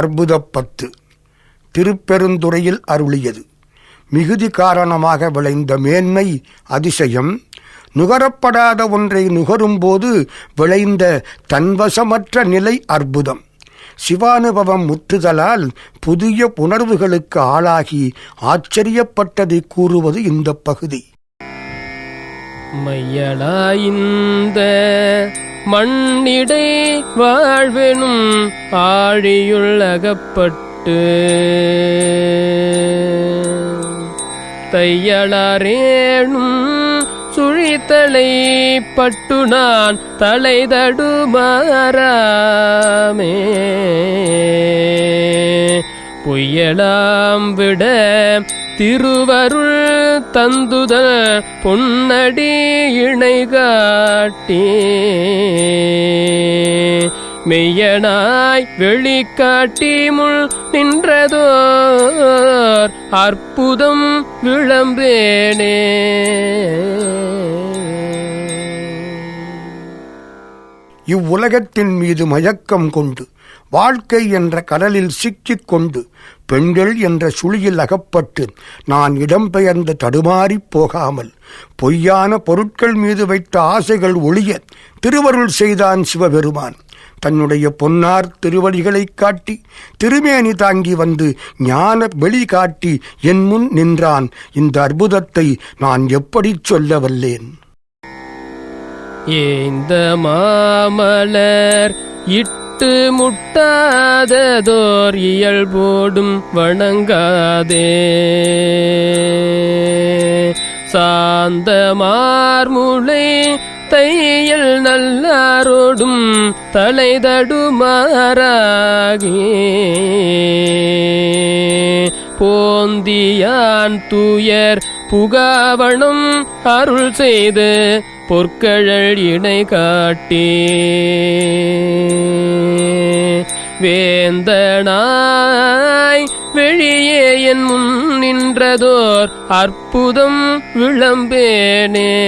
அற்புதப்பத்து. திருப்பெருந்துறையில் அருளியது. மிகுதி காரணமாக விளைந்த மேன்மை அதிசயம். நுகரப்படாத ஒன்றை நுகரும்போது விளைந்த தன்வசமற்ற நிலை அற்புதம். சிவானுபவம் முற்றுதலால் புதிய புணர்வுகளுக்கு ஆளாகி ஆச்சரியப்பட்டதை கூறுவது இந்த பகுதி. மையலாயிந்த மண்ணிடை வாழ்வெனும் ஆழியுள்ளகப்பட்டு. தையளாரேனும் சுழித்தலை பட்டு நான் தலைதடுமாறாமே. புயலாம் விட திருவருள் தந்துத பொன்னடி இணை காட்டி மெய்யனாய் வெளிக்காட்டி முள் நின்றதோர் அற்புதம் விளம்பேனே. இவ்வுலகத்தின் மீது மயக்கம் கொண்டு வாழ்க்கை என்ற கடலில் சிக்கிக் கொண்டு பெண்கள் என்ற சுழியில் அகப்பட்டு நான் இடம்பெயர்ந்து தடுமாறிப் போகாமல் பொய்யான பொருட்கள் மீது வைத்த ஆசைகள் ஒழிய திருவருள் செய்தான் சிவபெருமான். தன்னுடைய பொன்னார் திருவடிகளைக் காட்டி திருமேனி தாங்கி வந்து ஞான வெளி காட்டி என் முன் நின்றான். இந்த அற்புதத்தை நான் எப்படிச் சொல்ல வல்லேன் இந்த மாமலர் இட்டு முட்டாததோர் இயல்போடும் வணங்காதே. சாந்த மார்முளை தையல் நல்லாரோடும் தலைதடுமாறாகி. போந்தியான் துயர் புகாவணம் அருள் செய்து பொற்கழல் இணை காட்டி. வேந்தனாய் வெளியே என் முன் நின்றதோர் அற்புதம் விளம்பேனே.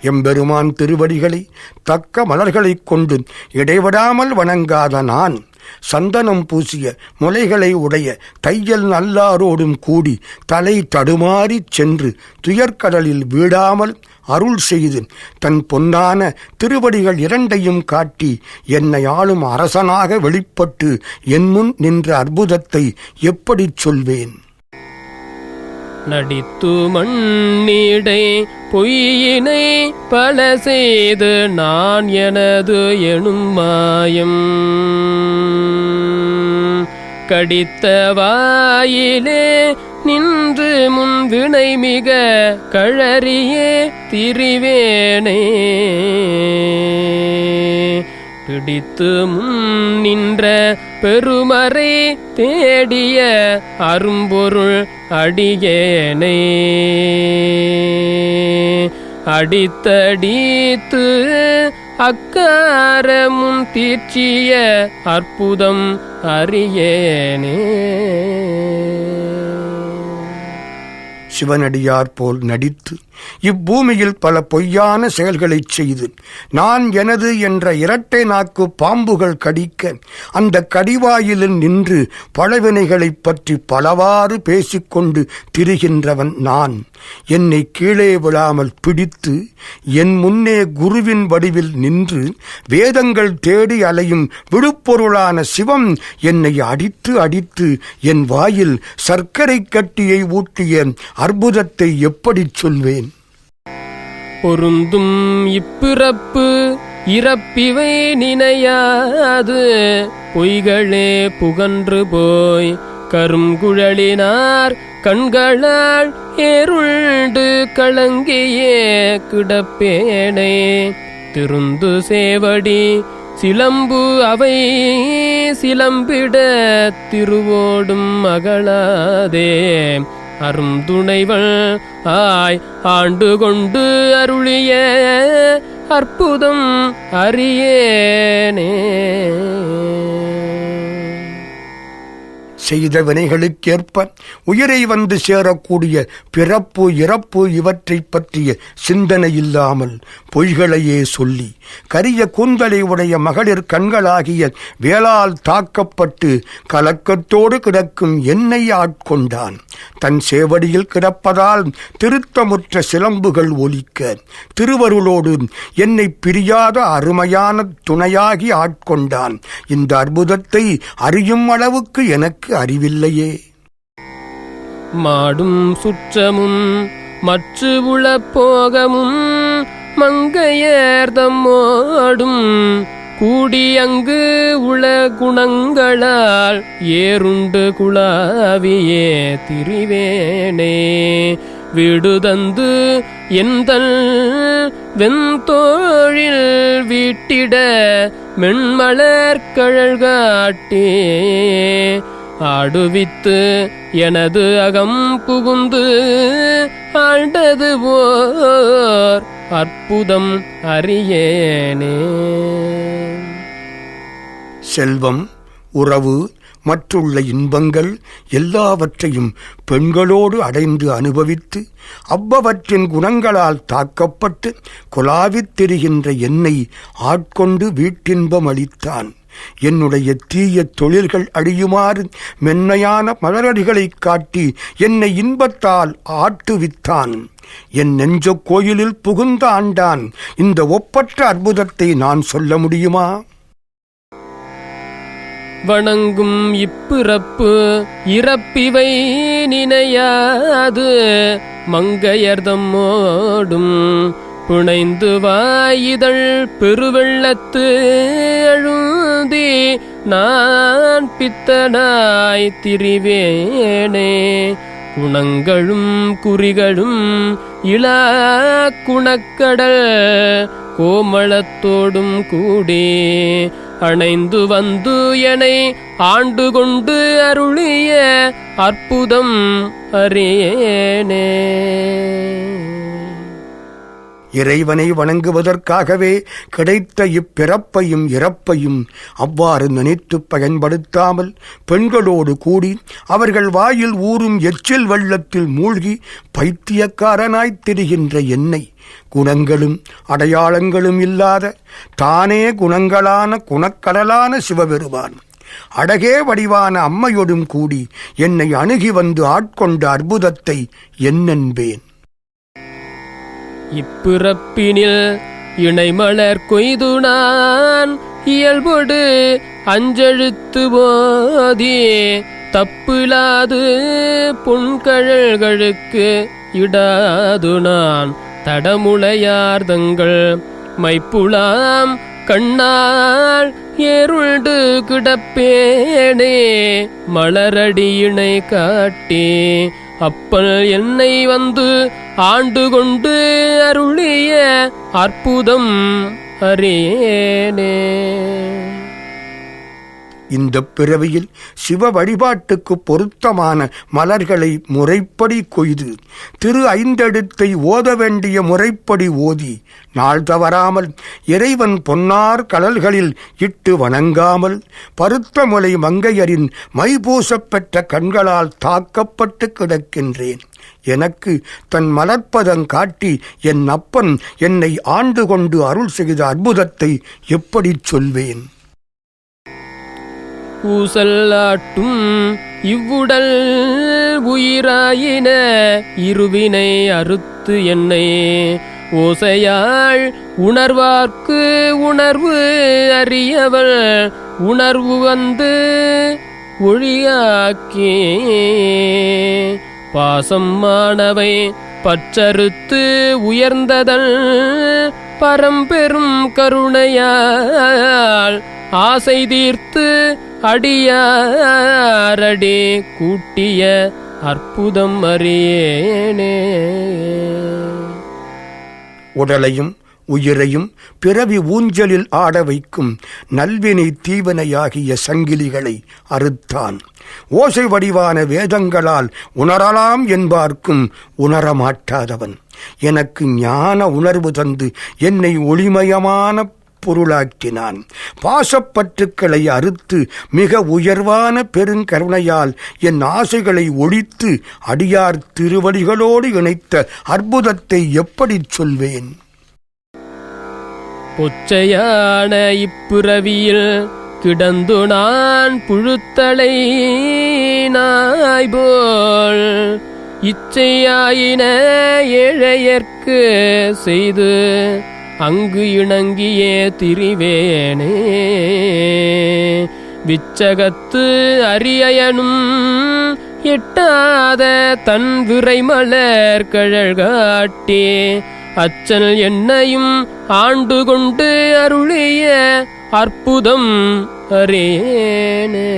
எம்பெருமான் திருவடிகளை தக்க மலர்களைக் கொண்டு இடைவிடாமல் வணங்காத நான் சந்தனம் பூசிய முலைகளை உடைய தையல் நல்லாரோடும் கூடி தலை தடுமாறிச் சென்று துயர்கடலில் வீடாமல் அருள் செய்து தன் பொன்னான திருவடிகள் இரண்டையும் காட்டி என்னை ஆளும் அரசனாக வெளிப்பட்டு என் முன் நின்ற அற்புதத்தை எப்படிச் சொல்வேன்? நடித்து மண்ணிடை பொய்யினை பல செய்து நான் எனது எனும் மாயம். கடித்த வாயிலே நின்று முன் வினை மிக கழறியே திரிவேனே. பிடித்து முன் நின்ற பெருமறை தேடிய அரும்பொருள் அடியேனே. அடித்தடித்து அக்காரமும் தீர்ச்சிய அற்புதம் அறியேனே. சிவனடியார் போல் நடித்து இப்பூமியில் பல பொய்யான செயல்களைச் செய்து நான் எனது என்ற இரட்டை நாக்கு பாம்புகள் கடிக்க அந்த கடிவாயிலில் நின்று பழவினைகளைப் பற்றி பலவாறு பேசிக்கொண்டு திரிகின்றவன் நான். என்னை கீழே விழாமல் பிடித்து என் முன்னே குருவின் வடிவில் நின்று வேதங்கள் தேடி அலையும் விழுப்பொருளான சிவம் என்னை அடித்து அடித்து என் வாயில் சர்க்கரை கட்டியை ஊட்டிய அற்புதத்தை எப்படிச் சொல்வேன்? பொருந்தும் இப்பிறப்பு இறப்பிவை நினையாது. பொய்களே புகன்று போய் கருங்குழலினார் கண்களால் ஏருண்டு கலங்கியே கிடப்பேனே. திருந்து சேவடி சிலம்பு அவை சிலம்பிட திருவோடும் மகளாதே அருந்துணைவள். ஆய் ஆண்டு கொண்டு அருளிய அற்புதம் அறியேனே. செய்த வினைகளுக்கேற்ப உயிரை வந்து சேரக்கூடிய பிறப்பு இறப்பு இவற்றை பற்றிய சிந்தனை இல்லாமல் பொய்களையே சொல்லி கரிய கூந்தலை உடைய மகளிர் கண்களாகிய வேளால் தாக்கப்பட்டு கலக்கத்தோடு கிடக்கும் என்னை ஆட்கொண்டான். தன் சேவடியில் கிடப்பதால் திருத்தமுற்ற சிலம்புகள் ஒலிக்க திருவருளோடு என்னை பிரியாத அருமையான துணையாகி ஆட்கொண்டான். இந்த அற்புதத்தை அறியும் அளவுக்கு எனக்கு அறிவில்லையே. மாடும் சுற்றமும் மற்று உளப்போகமும் மங்கையர்தம்மோடும் கூடி அங்கு உள குணங்களால் ஏறுண்டு குழாவியே திரிவேனே. விடுதந்து எந்தல் வெண்தோழில் வீட்டிட மென்மலர் கழல்காட்டே. ஆடுவித்து எனது அகம் புகுந்து ஆண்டது போர் அற்புதம் அறியேனே. செல்வம் உறவு மற்றுள்ள இன்பங்கள் எல்லாவற்றையும் பெண்களோடு அடைந்து அனுபவித்து அவ்வவற்றின் குணங்களால் தாக்கப்பட்டு குலாவித் திரிகின்ற என்னை ஆட்கொண்டு வீட்டின்பம் அளித்தான். என்னுடைய தீய தொழில்கள் அழியுமாறு மென்மையான மலரடிகளைக் காட்டி என்னை இன்பத்தால் ஆட்டுவித்தான். என் நெஞ்ச கோயிலில் புகுந்த ஆண்டான் இந்த ஒப்பற்ற அற்புதத்தை நான் சொல்ல முடியுமா? வணங்கும் இப்பிறப்பு இறப்பிவை நினையாது மங்கையர்தம் ஓடும் புனைந்து வாயிதழ் பெருவெள்ளத்து அழுந்தி நான் பித்தனாய் திரிவேனே. குணங்களும் குறிகளும் இளா குணக்கடல் கோமளத்தோடும் கூடி அணைந்து வந்து எனை ஆண்டு கொண்டு அருளிய அற்புதம் அறியேனே. இறைவனை வணங்குவதற்காகவே கிடைத்த இப்பிறப்பையும் இறப்பையும் அவ்வாறு நினைத்து பயன்படுத்தாமல் பெண்களோடு கூடி அவர்கள் வாயில் ஊறும் எச்சில் வெள்ளத்தில் மூழ்கி பைத்தியக்காரனாய்த் திரிகின்ற என்னை குணங்களும் அடையாளங்களும் இல்லாத தானே குணங்களான குணக்கடலான சிவபெருமான். அழகே வடிவான அம்மையோடும் கூடி என்னை அணுகி வந்து ஆட்கொண்ட அற்புதத்தை என்னென்பேன்? இப்பிறப்பினில் இணைமலர் கொய்து நான் இயல்பொடு அஞ்செழுத்து போதி தப்பிலாது புன்கழல்களுக்கு இடாது நான் தடமுளையார்தங்கள் மைப்புலாம் கண்ணால் ஏருள்டு கிடப்பேனே மலரடியினை காட்டே அப்பல் என்னை வந்து ஆண்டு கொண்டு அருளிய அற்புதம் அறியேனே. இந்த பிறவியில் சிவ வழிபாட்டுக்கு பொருத்தமான மலர்களை முறைப்படி கொய்து திரு ஐந்தெழுத்தை ஓத வேண்டிய முறைப்படி ஓதி நாள் தவறாமல் இறைவன் பொன்னார் கடல்களில் இட்டு வணங்காமல் பருத்த முலை மங்கையரின் மைபூசப்பெற்ற கண்களால் தாக்கப்பட்டு கிடக்கின்றேன். எனக்கு தன் மலர்ப்பதம் காட்டி என் அப்பன் என்னை ஆண்டு கொண்டு அருள் செய்த அற்புதத்தை எப்படிச் சொல்வேன்? ஊசல்லாட்டும் இவ்வுடல் உயிராயின இருவினை அறுத்து என்னை ஓசையாள் உணர்வார்க்கு உணர்வு அறியவள் உணர்வு வந்து ஒழியாக்கே. பாசம் மாணவை பற்றறுத்து உயர்ந்ததல் பரம்பெரும் கருணையால் ஆசை தீர்த்து அடியாரடி கூட்டிய அற்புதம் அறியேனே. உடலையும் உயிரையும் பிறவி ஊஞ்சலில் ஆட வைக்கும் நல்வினை தீவனையாகிய சங்கிலிகளை அறுத்தான். ஓசை வடிவான வேதங்களால் உணரலாம் என்பார்க்கும் உணரமாட்டாதவன். எனக்கு ஞான உணர்வு தந்து என்னை ஒளிமயமான பொருளாக்கினான். பாசப்பற்றுக்களை அறுத்து மிக உயர்வான பெருங்கருணையால் என் ஆசைகளை ஒழித்து அடியார் திருவடிகளோடு இணைத்த அற்புதத்தை எப்படிச் சொல்வேன்? பொச்சையான இப்புறவியில் கிடந்து நான் புழுத்தலை நாய்போல் இச்சையாயின ஏழையர்க்கு செய்து அங்கு இணங்கியே திரிவேனே விச்சகத்து அரியனும் எட்டாத தன் விரைமலர் கழல் காட்டி அச்சல் என்னையும் ஆண்டு கொண்டு அருளிய அற்புதம் அரேனே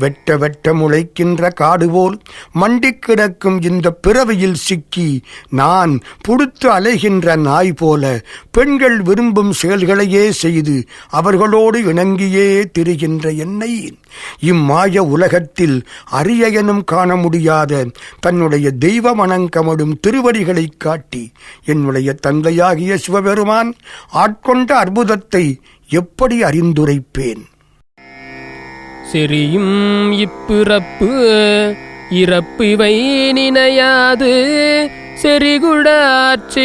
வெட்ட வெட்ட முளைக்கின்ற காடு போல் மண்டிக் கிடக்கும் இந்த பிறவியில் சிக்கி நான் புடுத்து அலைகின்ற நாய் போல பெண்கள் விரும்பும் செயல்களையே செய்து அவர்களோடு இணங்கியே திரிகின்ற என்னை. இம்மாய உலகத்தில் அரியனும் காண முடியாத தன்னுடைய தெய்வ மணங்கமடும் திருவடிகளைக் காட்டி என்னுடைய தந்தையாகிய சிவபெருமான் ஆட்கொண்ட அற்புதத்தை எப்படி அறிந்துரைப்பேன்? செறியும் இப்பிறப்பு இறப்பு இவை நினையாது. செறிகுடாச்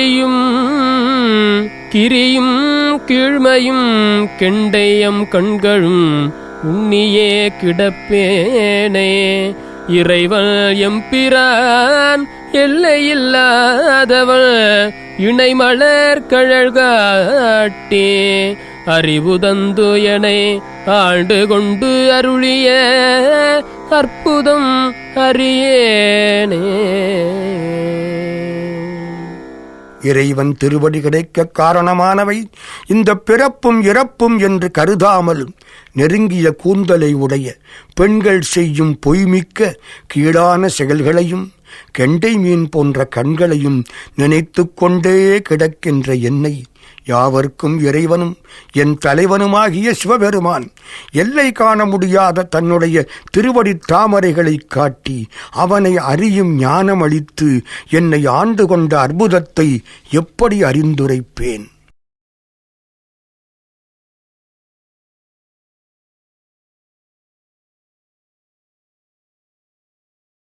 கிரியும் கீழ்மையும் கெண்டையம் கண்களும் உன்னியே கிடப்பேனே. இறைவன் எம்பிரான் எல்லையில்லாதவள் இணைமலர் கழல்காட்டே அறிவு தந்து எனை ஆண்டு கொண்டு அருளிய அற்புதம் அறியேனே. இறைவன் திருவடி கிடைக்க காரணமானவை. இந்த பிறப்பும் இறப்பும் என்று கருதாமல் நெருங்கிய கூந்தலை உடைய பெண்கள் செய்யும் பொய்மிக்க கீழான செயல்களையும் கெண்டை மீன் போன்ற கண்களையும் நினைத்து கொண்டே கிடக்கின்ற என்னை யாவர்க்கும் இறைவனும் என் தலைவனுமாகிய சிவபெருமான் எல்லை காண முடியாத தன்னுடைய திருவடித் தாமரைகளை காட்டி அவனை அறியும் ஞானம் அளித்து என்னை ஆண்டு கொண்ட அற்புதத்தை எப்படி அறிந்துரைப்பேன்?